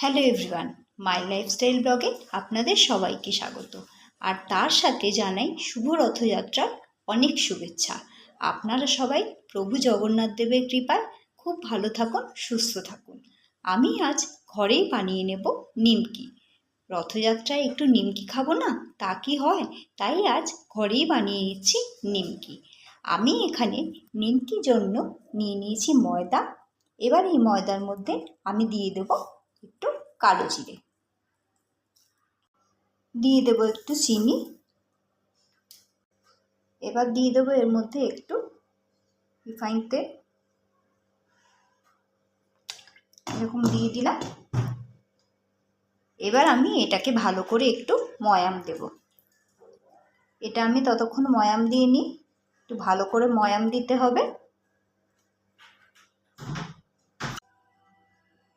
Hello everyone মাই lifestyle ব্লগে আপনাদের সবাইকে স্বাগত। আর তার সাথে জানাই শুভ রথযাত্রার অনেক শুভেচ্ছা। আপনারা সবাই প্রভু জগন্নাথ দেবের কৃপায় খুব ভালো থাকুন, সুস্থ থাকুন। আমি আজ ঘরেই বানিয়ে নেব নিমকি। রথযাত্রায় একটু নিমকি খাব না? তা কি হয়? তাই আজ ঘরেই বানিয়ে নিচ্ছি নিমকি। আমি এখানে নিমকির জন্য নিয়ে নিয়েছি ময়দা। এবার এই ময়দার মধ্যে আমি দিয়ে দেবো একটু কালো জিরে। দিয়ে দেবো একটু চিনি। এবার দিয়ে দেবো এর মধ্যে একটু রিফাইন তেল। এরকম দিয়ে দিলাম। এবার আমি এটাকে ভালো করে একটু ময়াম দেব। এটা আমি ততক্ষণ ময়াম দিয়ে নিই। একটু ভালো করে ময়াম দিতে হবে।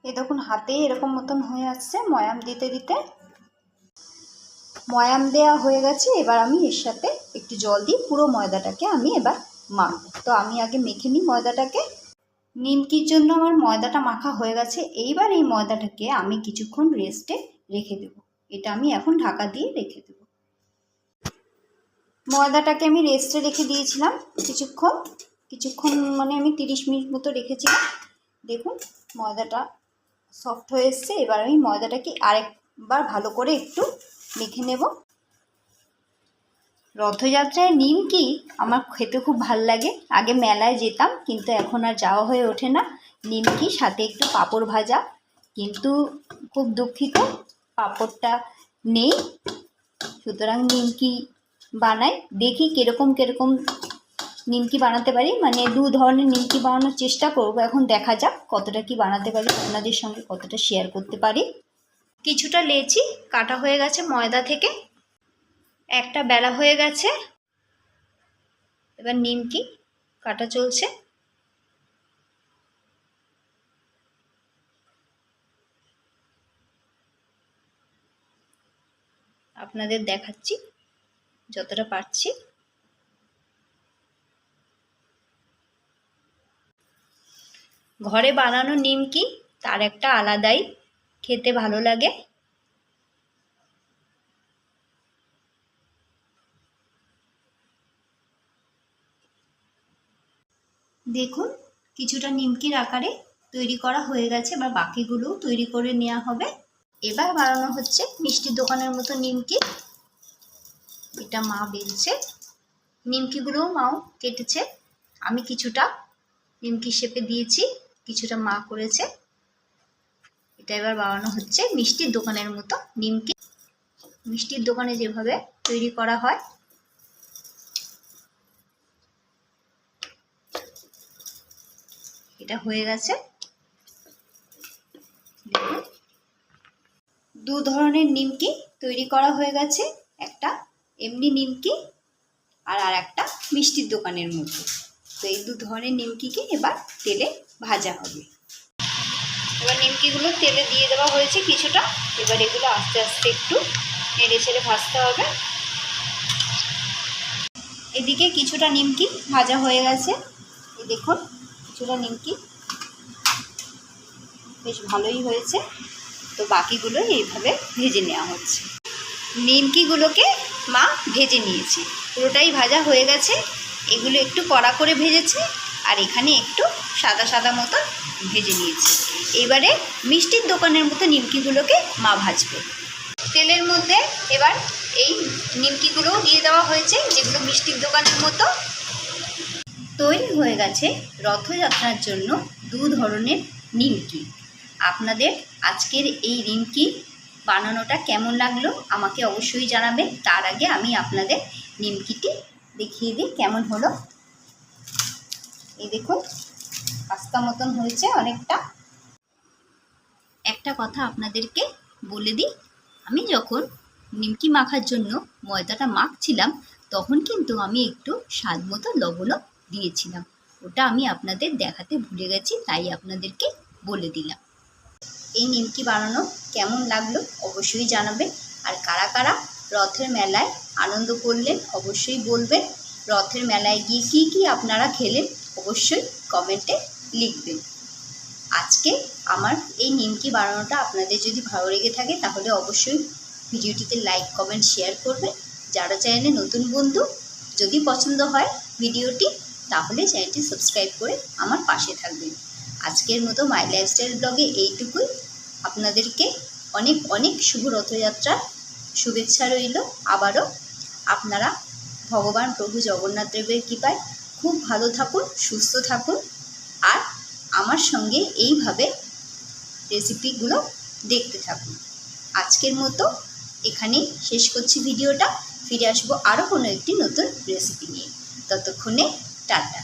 এ দেখুন, হাতে এরকম মতন হয়ে আসছে, ময়াম দিতে দিতে। ময়াম দেওয়া হয়ে গেছে, এবার আমি এর সাথে একটু জল দিয়ে পুরো ময়দাটাকে আমি এবার মাখবো। তো আমি আগে মেখে নিই ময়দাটাকে। নিমকির জন্য আমার ময়দাটা মাখা হয়ে গেছে, এইবার এই ময়দাটাকে আমি কিছুক্ষণ রেস্টে রেখে দেব। এটা আমি এখন ঢাকা দিয়ে রেখে দেব। ময়দাটাকে আমি রেস্টে রেখে দিয়েছিলাম কিছুক্ষণ। কিছুক্ষণ মানে আমি তিরিশ মিনিট মতো রেখেছিলাম। দেখুন, ময়দাটা সফট হয়ে এসছে, এবার আমি ময়দাটাকে আরেকবার ভালো করে একটু মেখে নেব। রথযাত্রায় নিমকি আমার খেতে খুব ভালো লাগে। আগে মেলায় যেতাম, কিন্তু এখন আর যাওয়া হয়ে ওঠে না। নিমকি সাথে একটু পাঁপড় ভাজা, কিন্তু খুব দুঃখিত, পাঁপড়টা নেই। সুতরাং নিমকি বানাই, দেখি কীরকম কীরকম নিমকি বানাতে পারি। মানে দু ধরনের নিমকি বানানোর চেষ্টা করব। এখন দেখা যাক কতটা কি বানাতে পারি, আপনাদের সঙ্গে কতটা শেয়ার করতে পারি। কিছুটা লেচি কাটা হয়ে গেছে ময়দা থেকে। একটা বেলা হয়ে গেছে। এবার নিমকি কাটা চলছে। আপনাদের দেখাচ্ছি, যতটা পারছি। ঘরে বানানো নিমকি তার একটা আলাদাই। খেতে ভালো লাগে। দেখুন, কিছুটা নিমকির আকারে তৈরি করা হয়ে গেছে। এবার বাকিগুলোও তৈরি করে নেওয়া হবে। এবার বানানো হচ্ছে মিষ্টির দোকানের মতো নিমকি এটা মা বেলছে। নিমকিগুলোও মাও কেটেছে। আমি কিছুটা নিমকি শেপে দিয়েছি। কিছুটা মা করেছে। এটা এবার বানানো হচ্ছে মিষ্টির দোকানের মতো নিমকি। মিষ্টির দোকানে যেভাবে তৈরি করা হয়। এটা হয়ে গেছে। দু ধরনের নিমকি তৈরি করা হয়ে গেছে। একটা এমনি নিমকি আর আর একটা মিষ্টির দোকানের মতো। তো এই দু ধরনের নিমকিকে এবার তেলে ভাজা হবে। এবার নিমকিগুলো তেলে দিয়ে দেওয়া হয়েছে কিছুটা। এবার এগুলো আস্তে আস্তে একটু নেড়ে ছেড়ে ভাজতে হবে। এদিকে কিছুটা নিমকি ভাজা হয়ে গেছে। এই দেখুন, কিছুটা নিমকি বেশ ভালোই হয়েছে। তো বাকিগুলো এইভাবে ভেজে নেওয়া হচ্ছে। নিমকিগুলোকে মা ভেজে নিয়েছে। পুরোটাই ভাজা হয়ে গেছে। এগুলো একটু কড়া করে ভেজেছি আর এখানে একটু সাদা সাদা মতো ভেজে নিয়েছি। এবারে মিষ্টির দোকানের মতো নিমকিগুলোকে মা ভাজবে। তেলের মধ্যে এবার এই নিমকিগুলোও দিয়ে দেওয়া হয়েছে, যেগুলো মিষ্টির দোকানের মতো। তৈরি হয়ে গেছে রথযাত্রার জন্য দু ধরনের নিমকি। আপনাদের আজকের এই নিমকি বানানোটা কেমন লাগল আমাকে অবশ্যই জানাবেন। তার আগে আমি আপনাদের নিমকিটি দেখিয়ে দিই কেমন হলো। এই দেখুন, পাস্তা মতন হয়েছে অনেকটা। একটা কথা আপনাদেরকে বলে দিই, আমি যখন নিমকি মাখার জন্য ময়দাটা মাখছিলাম, তখন কিন্তু আমি একটু স্বাদ মতো লবণও দিয়েছিলাম। ওটা আমি আপনাদের দেখাতে ভুলে গেছি, তাই আপনাদেরকে বলে দিলাম। এই নিমকি বানানো কেমন লাগল অবশ্যই জানাবেন। আর কারা কারা রথের মেলায় আনন্দ করলেন অবশ্যই বলবেন। রথের মেলায় গিয়ে কী কী আপনারা খেলেন অবশ্যই কমেন্টে লিখবেন। আজকে আমার এই নিমকি বানানোটা আপনাদের যদি ভালো লেগে থাকে তাহলে অবশ্যই ভিডিওটিতে লাইক, কমেন্ট, শেয়ার করবেন। যারা চ্যানেলে নতুন বন্ধু, যদি পছন্দ হয় ভিডিওটি, তাহলে চ্যানেলটি সাবস্ক্রাইব করে আমার পাশে থাকবেন। আজকের মতো মাই লাইফস্টাইল ব্লগে এইটুকুই। আপনাদেরকে অনেক অনেক শুভ রথযাত্রার শুভেচ্ছা রইল। আবারও আপনারা ভগবান প্রভু জগন্নাথ দেবের কৃপায় খুব ভালো থাকুন, সুস্থ থাকুন আর আমার সঙ্গে এইভাবে রেসিপিগুলো দেখতে থাকুন। আজকের মতো এখানেই শেষ করছি ভিডিওটা। ফিরে আসব আরও কোনো একটি নতুন রেসিপি নিয়ে। ততক্ষণে টাটা।